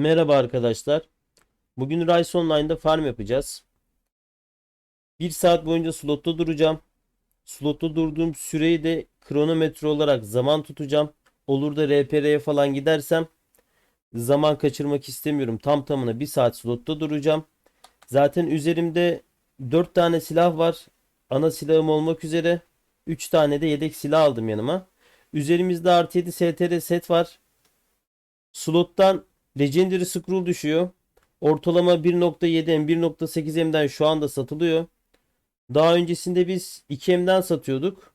Merhaba arkadaşlar. Bugün Rise Online'da farm yapacağız. 1 saat boyunca slotta duracağım. Slotta durduğum süreyi de kronometre olarak zaman tutacağım. Olur da RPR'ye falan gidersem zaman kaçırmak istemiyorum. Tam tamına 1 saat slotta duracağım. Zaten üzerimde 4 tane silah var. Ana silahım olmak üzere 3 tane de yedek silah aldım yanıma. Üzerimizde artı 7 STR set var. Slottan Legendary Scroll düşüyor. Ortalama 1.7M 1.8M'den şu anda satılıyor. Daha öncesinde biz 2M'den satıyorduk.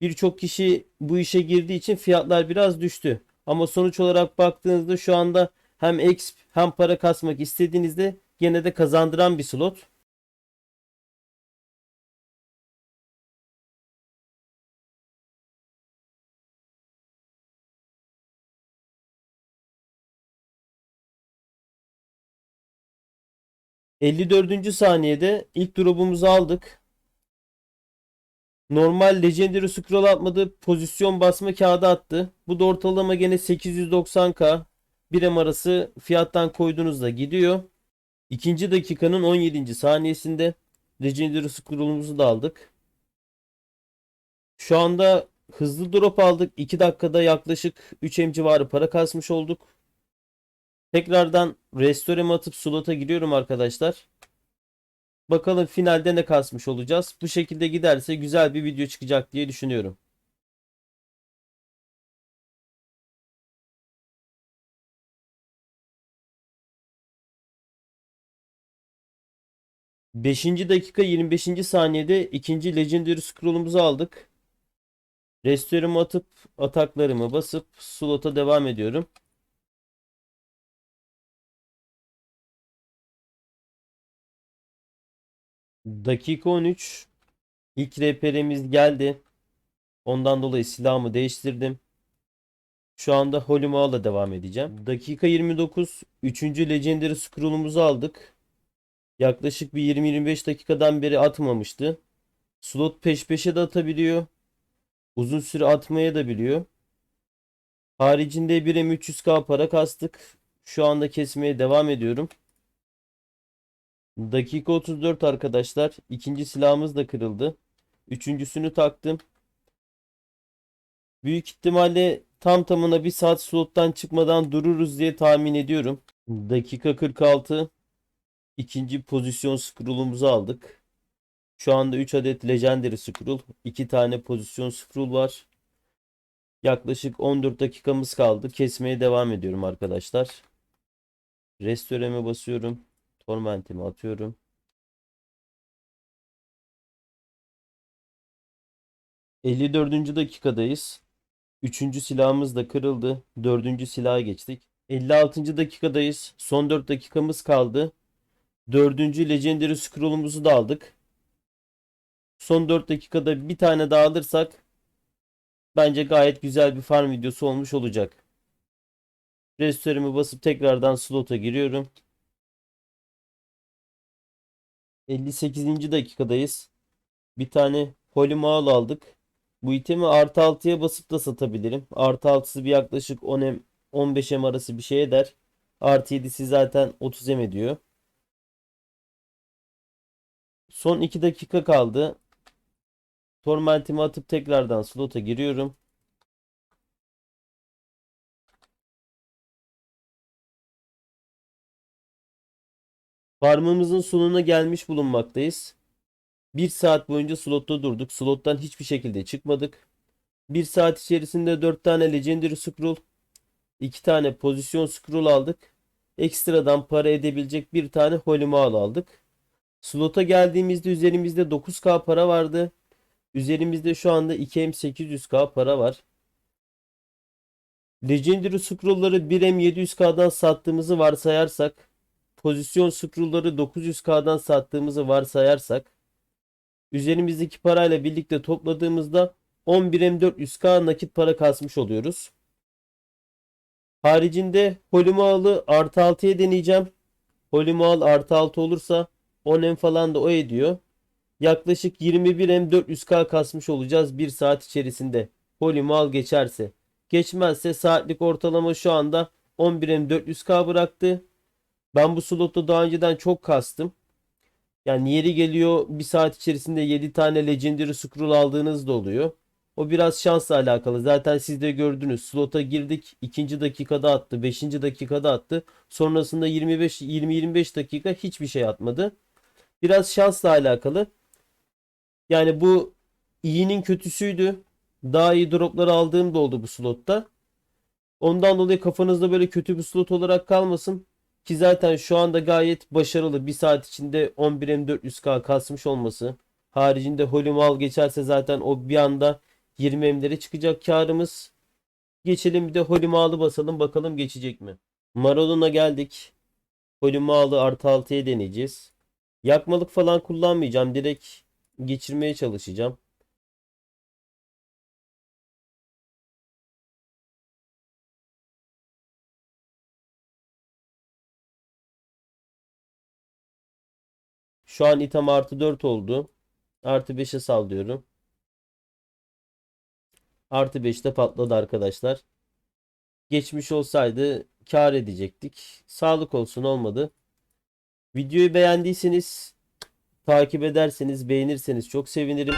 Birçok kişi bu işe girdiği için fiyatlar biraz düştü. Ama sonuç olarak baktığınızda şu anda hem exp hem para kasmak istediğinizde gene de kazandıran bir slot. ...54. saniyede ilk drop'umuzu aldık. Normal Legendary Scroll atmadı. Pozisyon basma kağıdı attı. Bu da ortalama gene 890k. 1M arası fiyattan koyduğunuzda gidiyor. İkinci dakikanın 17. saniyesinde Legendary Scroll'umuzu da aldık. Şu anda hızlı drop aldık. 2 dakikada yaklaşık 3M civarı para kasmış olduk. Tekrardan restore'ime atıp slot'a giriyorum arkadaşlar. Bakalım finalde ne kasmış olacağız. Bu şekilde giderse güzel bir video çıkacak diye düşünüyorum. Beşinci dakika 25. saniyede ikinci Legendary Scroll'umuzu aldık. Restore'ımı atıp ataklarımı basıp slot'a devam ediyorum. Dakika 13. İlk reperimiz geldi. Ondan dolayı silahımı değiştirdim. Şu anda Holy Maw'la devam edeceğim. Dakika 29. 3. Legendary Scroll'umuzu aldık. Yaklaşık bir 20-25 dakikadan beri atmamıştı. Slot peş peşe de atabiliyor. Uzun süre atmaya da biliyor. Haricinde 1'e 300k para kastık. Şu anda kesmeye devam ediyorum. Dakika 34 arkadaşlar. İkinci silahımız da kırıldı. Üçüncüsünü taktım. Büyük ihtimalle tam tamına bir saat slottan çıkmadan dururuz diye tahmin ediyorum. Dakika 46. İkinci pozisyon scroll'umuzu aldık. Şu anda 3 adet Legendary Scroll. 2 tane pozisyon scroll var. Yaklaşık 14 dakikamız kaldı. Kesmeye devam ediyorum arkadaşlar. Restore'me basıyorum. Torment'imi atıyorum. ...54. dakikadayız. Üçüncü silahımız da kırıldı. Dördüncü silaha geçtik. 56. dakikadayız. Son 4 dakikamız kaldı. Dördüncü Legendary Scroll'umuzu da aldık. Son 4 dakikada bir tane daha alırsak... ...bence gayet güzel bir farm videosu olmuş olacak. Restore'imi basıp tekrardan slot'a giriyorum. 58. dakikadayız. Bir tane Holy Maul aldık. Bu itemi artı 6'ya basıp da satabilirim. Artı 6'sı bir yaklaşık 10M 15M arası bir şey eder. Artı 7'si zaten 30M ediyor. Son 2 dakika kaldı. Torment'imi atıp tekrardan slot'a giriyorum. Farmımızın sonuna gelmiş bulunmaktayız. 1 saat boyunca slotta durduk. Slottan hiçbir şekilde çıkmadık. 1 saat içerisinde 4 tane Legendary Scroll, 2 tane pozisyon scroll aldık. Ekstradan para edebilecek bir tane Holy Maul aldık. Slota geldiğimizde üzerimizde 9k para vardı. Üzerimizde şu anda 2M800k para var. Legendary Scroll'ları 1M700k'dan sattığımızı varsayarsak pozisyon scroll'ları 900k'dan sattığımızı varsayarsak üzerimizdeki parayla birlikte topladığımızda 11M400k nakit para kasmış oluyoruz. Haricinde Holimal'ı artı 6'ya deneyeceğim. Holimal artı 6 olursa 10M falan da o ediyor. Yaklaşık 21M 400k kasmış olacağız 1 saat içerisinde. Holimal geçerse. Geçmezse saatlik ortalama şu anda 11'e 400k bıraktı. Ben bu slotta daha önceden çok kastım. Yani yeri geliyor bir saat içerisinde 7 tane Legendary Scroll aldığınız da oluyor. O biraz şansla alakalı. Zaten siz de gördünüz. Slota girdik. ikinci dakikada attı. 5. dakikada attı. Sonrasında 25 20-25 dakika hiçbir şey atmadı. Biraz şansla alakalı. Yani bu iyinin kötüsüydü. Daha iyi droplar aldığım da oldu bu slotta. Ondan dolayı kafanızda böyle kötü bir slot olarak kalmasın. Ki zaten şu anda gayet başarılı. Bir saat içinde 11M400K kasmış olması. Haricinde Holy Mal geçerse zaten o bir anda 20 M'lere çıkacak karımız. Geçelim bir de Holy Mal'ı basalım bakalım geçecek mi? Maradona geldik. Holy Mal'ı artı 6'ya deneyeceğiz. Yakmalık falan kullanmayacağım. Direkt geçirmeye çalışacağım. Şu an item artı 4 oldu. Artı 5'e sallıyorum. Artı 5 de patladı arkadaşlar. Geçmiş olsaydı kar edecektik. Sağlık olsun olmadı. Videoyu beğendiyseniz takip ederseniz beğenirseniz çok sevinirim.